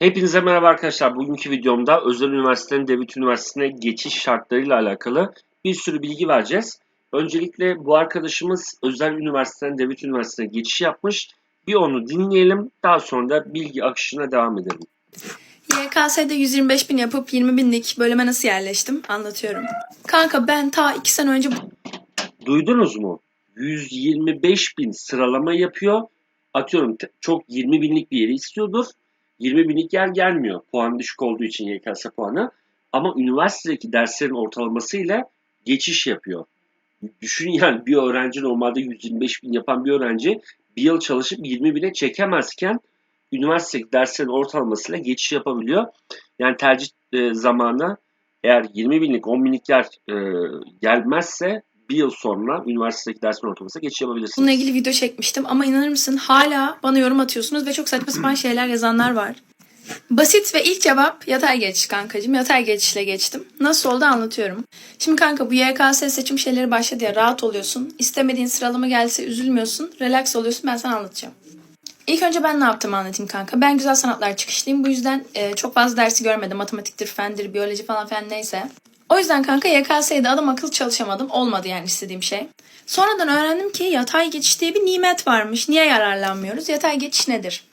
Hepinize merhaba arkadaşlar. Bugünkü videomda özel üniversitenin devlet üniversitesine geçiş şartlarıyla alakalı bir sürü bilgi vereceğiz. Öncelikle bu arkadaşımız özel üniversiteden devlet üniversitesine geçiş yapmış. Bir onu dinleyelim. Daha sonra da bilgi akışına devam edelim. YKS'de 125 bin yapıp 20 binlik bölüme nasıl yerleştim anlatıyorum. Kanka ben ta 2 sene önce Duydunuz mu? 125 bin sıralama yapıyor. Atıyorum çok 20 binlik bir yeri istiyordur. 20 binlik yer gelmiyor. Puan düşük olduğu için YKS puanı. Ama üniversitedeki derslerin ortalamasıyla geçiş yapıyor. Düşün yani bir öğrenci normalde 125 bin yapan bir öğrenci bir yıl çalışıp 20 bine çekemezken üniversitedeki derslerin ortalamasıyla geçiş yapabiliyor. Yani tercih e, zamanı eğer 20 binlik 10 binlik yer e, gelmezse bir yıl sonra üniversitedeki dersin ortalamasına geçiş yapabilirsiniz. bununla ilgili video çekmiştim ama inanır mısın hala bana yorum atıyorsunuz ve çok saçma sapan şeyler yazanlar var. Basit ve ilk cevap yatay geçiş kankacığım. Yatay geçişle geçtim. Nasıl oldu anlatıyorum. Şimdi kanka bu YKS seçim şeyleri başladı ya rahat oluyorsun. İstemediğin sıralama gelse üzülmüyorsun. Relax oluyorsun ben sana anlatacağım. İlk önce ben ne yaptığımı anlatayım kanka. Ben güzel sanatlar çıkışlıyım. Bu yüzden e, çok fazla dersi görmedim. Matematiktir, fendir, biyoloji falan filan neyse. O yüzden kanka YKS'de adam akıllı çalışamadım. Olmadı yani istediğim şey. Sonradan öğrendim ki yatay geçiş diye bir nimet varmış. Niye yararlanmıyoruz? Yatay geçiş nedir?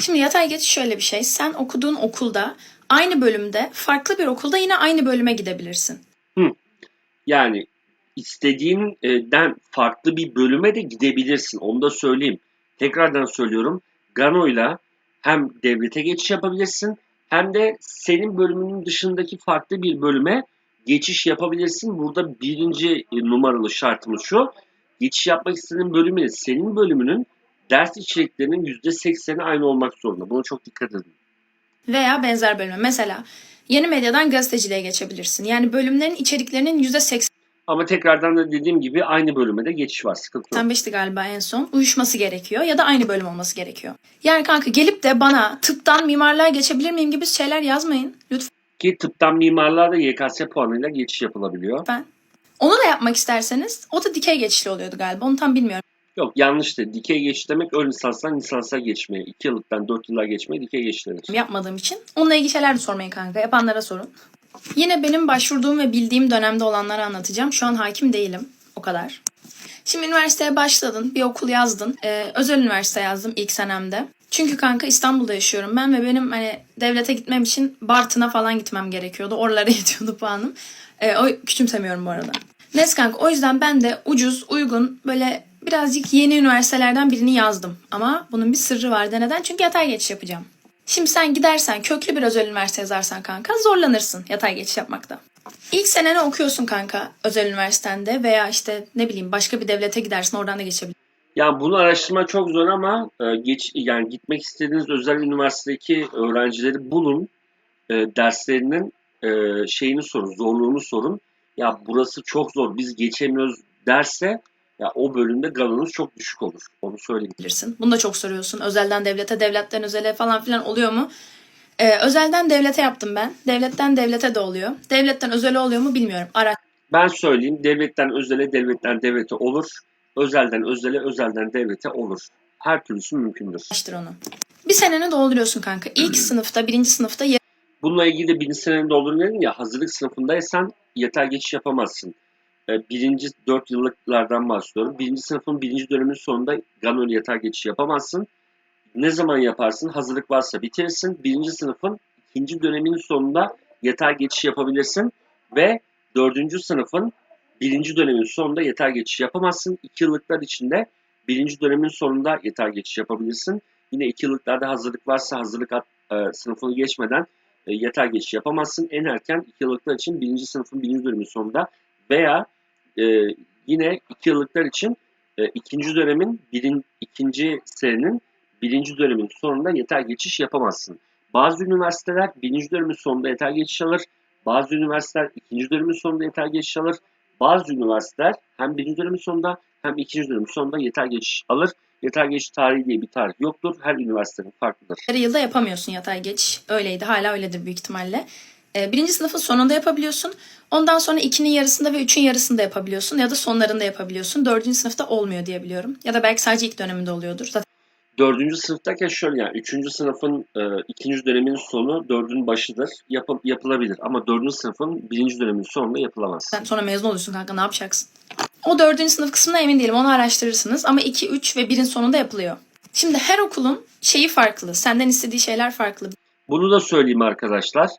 Şimdi yatay geçiş şöyle bir şey. Sen okuduğun okulda aynı bölümde farklı bir okulda yine aynı bölüme gidebilirsin. Yani istediğinden farklı bir bölüme de gidebilirsin. Onu da söyleyeyim. Tekrardan söylüyorum. Gano'yla hem devlete geçiş yapabilirsin hem de senin bölümünün dışındaki farklı bir bölüme geçiş yapabilirsin. Burada birinci e, numaralı şartımız şu. Geçiş yapmak istediğin bölümün senin bölümünün ders içeriklerinin %80'i aynı olmak zorunda. Buna çok dikkat edin. Veya benzer bölüme. Mesela yeni medyadan gazeteciliğe geçebilirsin. Yani bölümlerin içeriklerinin %85'ti Ama tekrardan da dediğim gibi aynı bölüme de geçiş var. Sıkıntı yok. galiba en son. Uyuşması gerekiyor ya da aynı bölüm olması gerekiyor. Yani kanka gelip de bana tıptan mimarlığa geçebilir miyim gibi şeyler yazmayın. Lütfen. Ki tıptan mimarlığa da YKS puanıyla geçiş yapılabiliyor. Onu da yapmak isterseniz o da dikey geçişli oluyordu galiba. Onu tam bilmiyorum. Yok yanlıştı. Dikey geçiş demek ön lisanstan lisansa geçmeye, 2 yıllıktan 4 yıla geçmeye dikey geçiş denir. yapmadığım için. Onunla ilgili şeyler de sormayın kanka. Yapanlara sorun. Yine benim başvurduğum ve bildiğim dönemde olanları anlatacağım. Şu an hakim değilim. O kadar. Şimdi üniversiteye başladın. Bir okul yazdın. Ee, özel üniversite yazdım ilk senemde. Çünkü kanka İstanbul'da yaşıyorum ben ve benim hani devlete gitmem için Bartın'a falan gitmem gerekiyordu. Oralara yetiyordu puanım. Ee, o küçümsemiyorum bu arada. Neyse kanka o yüzden ben de ucuz, uygun böyle birazcık yeni üniversitelerden birini yazdım. Ama bunun bir sırrı vardı. Neden? Çünkü yatay geçiş yapacağım. Şimdi sen gidersen köklü bir özel üniversite yazarsan kanka zorlanırsın yatay geçiş yapmakta. İlk seneni okuyorsun kanka özel üniversitende veya işte ne bileyim başka bir devlete gidersin oradan da geçebilirsin. Yani bunu araştırma çok zor ama e, geç yani gitmek istediğiniz özel üniversitedeki öğrencileri bulun. E, derslerinin e, şeyini sorun, zorluğunu sorun. Ya burası çok zor, biz geçemiyoruz derse ya o bölümde galonuz çok düşük olur. Onu söyleyeyim. Bunu da çok soruyorsun. Özelden devlete, devletten özele falan filan oluyor mu? Ee, özelden devlete yaptım ben. Devletten devlete de oluyor. Devletten özele oluyor mu bilmiyorum. Ben söyleyeyim devletten özele, devletten devlete olur. Özelden özele, özelden devlete olur. Her türlüsü mümkündür. Araştır onu. Bir seneni dolduruyorsun kanka. İlk sınıfta, birinci sınıfta Bununla ilgili de birinci senenin doldurun ya hazırlık sınıfındaysan yeter geçiş yapamazsın. Ee, birinci dört yıllıklardan bahsediyorum. Birinci sınıfın birinci dönemin sonunda Gano'lu yeter geçiş yapamazsın. Ne zaman yaparsın? Hazırlık varsa bitirirsin. Birinci sınıfın ikinci döneminin sonunda yeter geçiş yapabilirsin. Ve dördüncü sınıfın birinci dönemin sonunda yeter geçiş yapamazsın. İki yıllıklar içinde birinci dönemin sonunda yeter geçiş yapabilirsin. Yine iki yıllıklarda hazırlık varsa hazırlık at- e, sınıfını geçmeden e, yeter geçiş yapamazsın. En erken iki yıllıklar için birinci sınıfın birinci dönemin sonunda veya e, yine iki yıllıklar için e, ikinci dönemin birin, ikinci senenin birinci dönemin sonunda yeter geçiş yapamazsın. Bazı üniversiteler birinci dönemin sonunda yeter geçiş alır. Bazı üniversiteler ikinci dönemin sonunda yeter geçiş alır. Bazı üniversiteler hem birinci dönemin sonunda hem ikinci dönemin sonunda yeter geçiş alır. Yeter geçiş tarihi diye bir tarih yoktur. Her üniversitenin farklıdır. yarı yılda yapamıyorsun yatay geçiş. Öyleydi. Hala öyledir büyük ihtimalle. Ee, birinci sınıfın sonunda yapabiliyorsun. Ondan sonra ikinin yarısında ve üçün yarısında yapabiliyorsun. Ya da sonlarında yapabiliyorsun. Dördüncü sınıfta olmuyor diye biliyorum. Ya da belki sadece ilk döneminde oluyordur. Zaten Dördüncü sınıftayken şöyle yani üçüncü sınıfın e, ikinci döneminin sonu dördünün başıdır. Yapı- yapılabilir ama dördüncü sınıfın birinci döneminin sonunda yapılamaz. Sen sonra mezun oluyorsun kanka ne yapacaksın? O dördüncü sınıf kısmına emin değilim. Onu araştırırsınız. Ama 2, 3 ve 1'in sonunda yapılıyor. Şimdi her okulun şeyi farklı. Senden istediği şeyler farklı. Bunu da söyleyeyim arkadaşlar.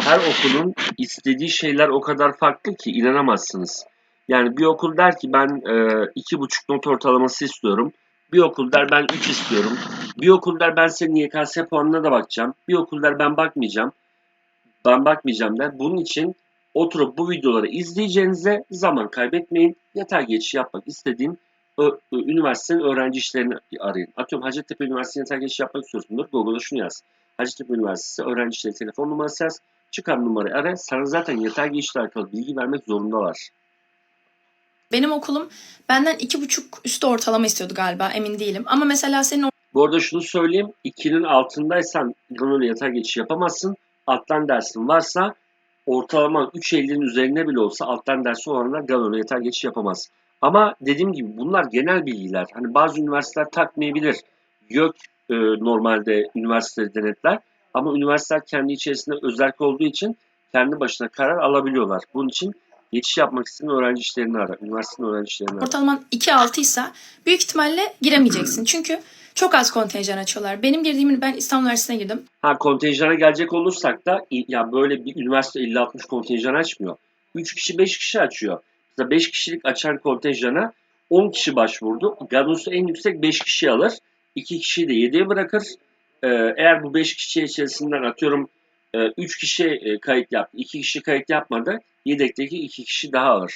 Her okulun istediği şeyler o kadar farklı ki inanamazsınız. Yani bir okul der ki ben e, iki buçuk not ortalaması istiyorum. Bir okul der ben 3 istiyorum. Bir okul der ben senin YKS puanına da bakacağım. Bir okul der ben bakmayacağım. Ben bakmayacağım der. Bunun için oturup bu videoları izleyeceğinize zaman kaybetmeyin. Yeter geçiş yapmak istediğin üniversitenin öğrenci işlerini arayın. Atıyorum Hacettepe Üniversitesi'ne yeter geçiş yapmak istiyorsundur. Google'a şunu yaz. Hacettepe Üniversitesi öğrenci işleri telefon numarası yaz. Çıkan numarayı ara. Sana zaten yeter geçişle alakalı bilgi vermek zorundalar. Benim okulum benden 2,5 üstü ortalama istiyordu galiba. Emin değilim. Ama mesela senin Bu arada şunu söyleyeyim. 2'nin altındaysan Gano'yla yeter geçiş yapamazsın. Alttan dersin varsa ortalama 3.50'nin üzerine bile olsa alttan dersi olanlar Gano'yla yeter geçiş yapamaz. Ama dediğim gibi bunlar genel bilgiler. Hani bazı üniversiteler takmayabilir. YÖK e, normalde üniversiteleri denetler. Ama üniversiteler kendi içerisinde özerk olduğu için kendi başına karar alabiliyorlar. Bunun için geçiş yapmak isteyen öğrenci işlerini ara. Üniversitenin öğrenci işlerini ara. ortalaman 2-6 ise büyük ihtimalle giremeyeceksin. Çünkü çok az kontenjan açıyorlar. Benim girdiğim ben İstanbul Üniversitesi'ne girdim. Ha kontenjana gelecek olursak da ya böyle bir üniversite 50-60 kontenjan açmıyor. 3 kişi 5 kişi açıyor. Mesela 5 kişilik açan kontenjana 10 kişi başvurdu. Ganusu en yüksek 5 kişi alır. 2 kişiyi de 7'ye bırakır. Ee, eğer bu 5 kişi içerisinden atıyorum 3 kişi e, kayıt yaptı. 2 kişi kayıt yapmadı. Yedekteki 2 kişi daha alır.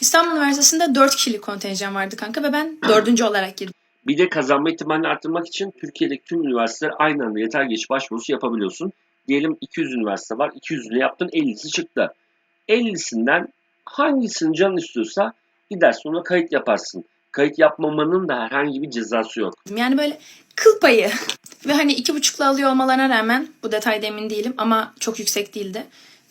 İstanbul Üniversitesi'nde 4 kişilik kontenjan vardı kanka ve ben 4. olarak girdim. Bir de kazanma ihtimalini arttırmak için Türkiye'deki tüm üniversiteler aynı anda yeter geç başvurusu yapabiliyorsun. Diyelim 200 üniversite var. 200'ünü yaptın 50'si çıktı. 50'sinden hangisini canın istiyorsa gidersin ona kayıt yaparsın. Kayıt yapmamanın da herhangi bir cezası yok. Yani böyle kıl payı. Ve hani iki buçukla alıyor olmalarına rağmen bu detayda emin değilim ama çok yüksek değildi.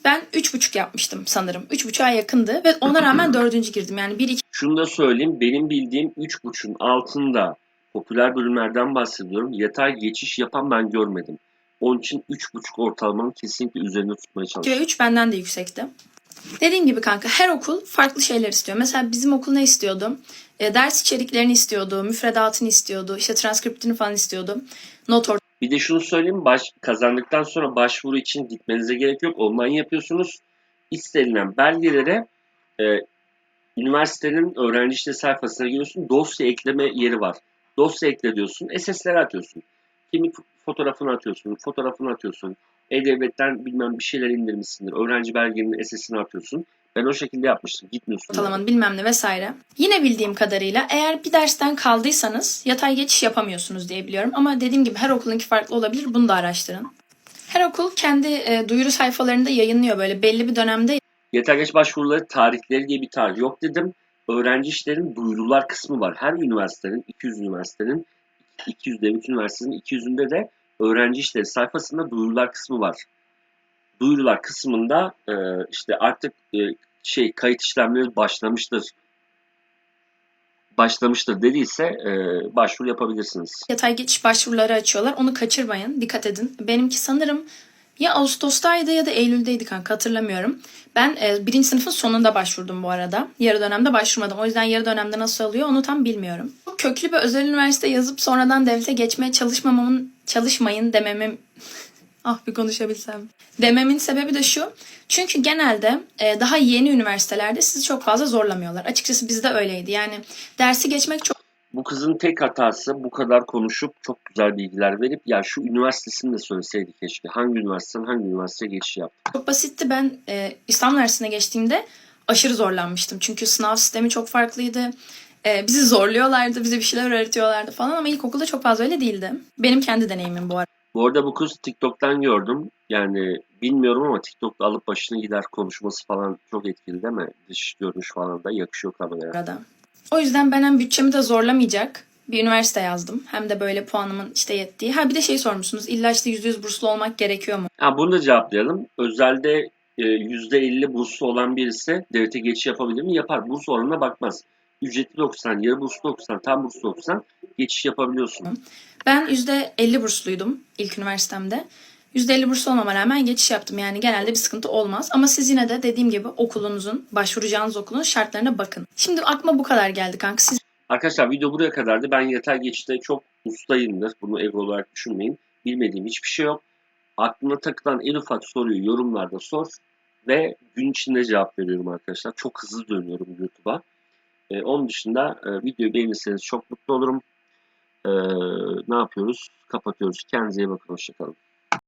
Ben üç buçuk yapmıştım sanırım. Üç buçuğa yakındı ve ona rağmen dördüncü girdim. Yani bir iki Şunu da söyleyeyim benim bildiğim 3.5'un altında popüler bölümlerden bahsediyorum. Yatay geçiş yapan ben görmedim. Onun için 3.5 ortalamanın kesinlikle üzerinde tutmaya çalışıyorum. ve üç benden de yüksekti. Dediğim gibi kanka her okul farklı şeyler istiyor. Mesela bizim okul ne istiyordu? E, ders içeriklerini istiyordu, müfredatını istiyordu, işte transkriptini falan istiyordu. Not Bir de şunu söyleyeyim, baş, kazandıktan sonra başvuru için gitmenize gerek yok. Online yapıyorsunuz. İstenilen belgelere e, üniversitenin öğrenci işleri sayfasına giriyorsun. Dosya ekleme yeri var. Dosya ekle diyorsun. SS'leri atıyorsun. Kimlik fotoğrafını atıyorsun. Fotoğrafını atıyorsun. E-Devlet'ten bilmem bir şeyler indirmişsindir. Öğrenci belgenin SS'ini atıyorsun. Ben o şekilde yapmıştım. Gitmiyorsun. yani. ortalamanın bilmem ne vesaire. Yine bildiğim kadarıyla eğer bir dersten kaldıysanız yatay geçiş yapamıyorsunuz diye biliyorum. Ama dediğim gibi her okulunki farklı olabilir. Bunu da araştırın. Her okul kendi e, duyuru sayfalarında yayınlıyor böyle belli bir dönemde Yeter geç başvuruları tarihleri diye bir tarih yok dedim. Öğrenci işlerin duyurular kısmı var. Her üniversitenin, 200 üniversitenin, 200 devlet üniversitesinin 200'ünde de öğrenci işleri sayfasında duyurular kısmı var. Duyurular kısmında e, işte artık e, şey kayıt işlemleri başlamıştır. Başlamıştır dediyse e, başvuru yapabilirsiniz. yatay geçiş başvuruları açıyorlar. Onu kaçırmayın. Dikkat edin. Benimki sanırım ya Ağustos'taydı ya da Eylül'deydi kanka hatırlamıyorum. Ben e, birinci sınıfın sonunda başvurdum bu arada. Yarı dönemde başvurmadım. O yüzden yarı dönemde nasıl oluyor onu tam bilmiyorum. Köklü bir özel üniversite yazıp sonradan devlete geçmeye çalışmamamın, çalışmayın dememem Ah bir konuşabilsem. Dememin sebebi de şu. Çünkü genelde e, daha yeni üniversitelerde sizi çok fazla zorlamıyorlar. Açıkçası bizde öyleydi. Yani dersi geçmek çok Bu kızın tek hatası bu kadar konuşup çok güzel bilgiler verip ya şu üniversitesini de söyleseydi keşke. Hangi üniversiteden hangi üniversiteye geçiş yaptı. Çok basitti. Ben e, İstanbul Üniversitesi'ne geçtiğimde aşırı zorlanmıştım. Çünkü sınav sistemi çok farklıydı. E, bizi zorluyorlardı, bize bir şeyler öğretiyorlardı falan ama ilkokulda çok fazla öyle değildi. Benim kendi deneyimim bu arada. Bu arada bu kız TikTok'tan gördüm. Yani bilmiyorum ama TikTok'ta alıp başına gider konuşması falan çok etkili değil mi? Dış görünüş falan da yakışıyor kameraya. O yüzden ben hem bütçemi de zorlamayacak bir üniversite yazdım. Hem de böyle puanımın işte yettiği. Ha bir de şey sormuşsunuz. İlla işte %100 burslu olmak gerekiyor mu? Ha, bunu da cevaplayalım. Özelde e, %50 burslu olan birisi devlete geçiş yapabilir mi? Yapar. Burs oranına bakmaz. Ücretli de okusan, yarı burslu da okusan, tam burslu da okusan geçiş yapabiliyorsun. Ben %50 bursluydum ilk üniversitemde. %50 burslu olmama rağmen geçiş yaptım. Yani genelde bir sıkıntı olmaz. Ama siz yine de dediğim gibi okulunuzun, başvuracağınız okulun şartlarına bakın. Şimdi aklıma bu kadar geldi kanka. Siz Arkadaşlar video buraya kadardı. Ben yatay geçişte çok ustayımdır. Bunu ego olarak düşünmeyin. Bilmediğim hiçbir şey yok. Aklına takılan en ufak soruyu yorumlarda sor ve gün içinde cevap veriyorum arkadaşlar. Çok hızlı dönüyorum YouTube'a. Ee, onun dışında e, videoyu beğenirseniz çok mutlu olurum. Ee, ne yapıyoruz? Kapatıyoruz. Kendinize iyi bakın. Hoşçakalın.